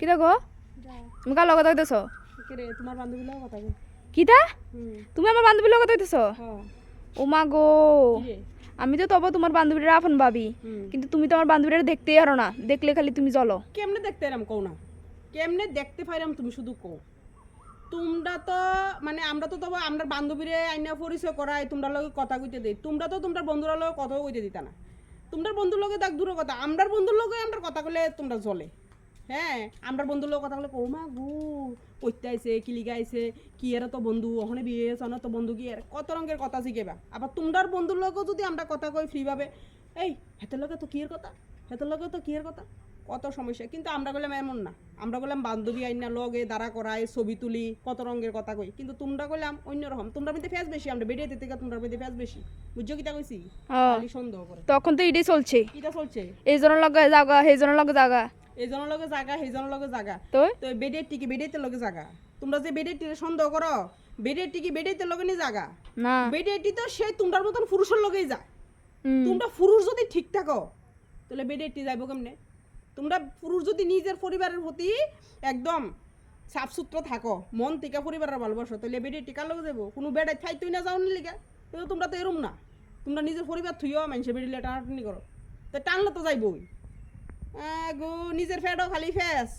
কিতা গো? তুমি লগত হইতেছ রে তোমার বান্ধবীর লগত কথা কিতা তুমি আমার বান্ধবীর লগত হইতেছ হ্যাঁ ও মা গো। আমি তো তবে তোমার বান্ধবীরা আপন ভাবি কিন্তু তুমি তো আমার বান্ধবীরা দেখতেই পারো না। দেখলে খালি তুমি চলো কেমনে দেখতে এরাম কও না? কেমনে দেখতে পাইরাম তুমি শুধু কও। তোমরা তো মানে আমরা তো তবে আমরা বান্ধবীরে আইনা পরিচয় করাই তোমরা লগে কথা কইতে দেই। তোমরা তো তোমরা বন্ধুরা লগে কথাও কইতে দিতা না। তোমরা বন্ধুর লগে দেখ, দূরের কথা। আমরার বন্ধুর লগে আমরা কথা কলে তোমরা জলে। হ্যাঁ আমরা বন্ধুর লগে কথা কলে ও মা গু, কইতে আইছে, কি লিগাইছে কি এর তো বন্ধু ওখানে বিয়ে হয়েছে না তো বন্ধু, কি এর, কত রঙের কথা শিখেবা? আবার তোমরার বন্ধুর লগেও যদি আমরা কথা কই ফ্রি ভাবে, এই, হেতের লগে তো কি এর কথা? হেতের লগে তো কি এর কথা? কত সমস্যা? কিন্তু আমরা বললাম এমন না। আমরা বললাম বান্ধবী আইনা লগে দাঁড়া করাই ছবি তুলি কত রঙের কথা কই। কিন্তু তোমরা কইলাম অন্যরকম। তোমরা মধ্যে ফেস বেশি আমরা বেরিয়ে দিতে তোমরা মধ্যে ফেস বেশি। বুঝছ কিটা কইছি। খালি সন্দেহ করে। তখন তো এটাই চলছে। কিটা চলছে? এই জনের লগে জাগা সেই জনের লগে জাগা। এই জনের লগে জাগা সেই জনের লগে জাগা। তো তো বেডের টিকি বেডেতে লগে জাগা। তোমরা যে বেডের টিকে সন্দেহ করো বেডের টিকি বেডেতে লগে নি জাগা। না। বেডের টি তো সেই তোমরার মতন পুরুষের লগেই যায়। হুম। তোমরা পুরুষ যদি ঠিক থাকো তাহলে বেডে এটি যাইব কেমনে? তোমরা পুরুষ যদি নিজের পরিবারের প্রতি একদম সাফ সুতরা থাকো, মন থেকে পরিবারের ভালোবাসো, তাহলে বেডে টিকা লগে দেবো কোনো বেডে থাই তুই না যাও না কিন্তু তোমরা তো এরম না। তোমরা নিজের পরিবার থুইও মানুষে বেডিলে টানাটানি করো। তো টানলে তো যাইবই। গো, নিজের ফেডও খালি ফেস।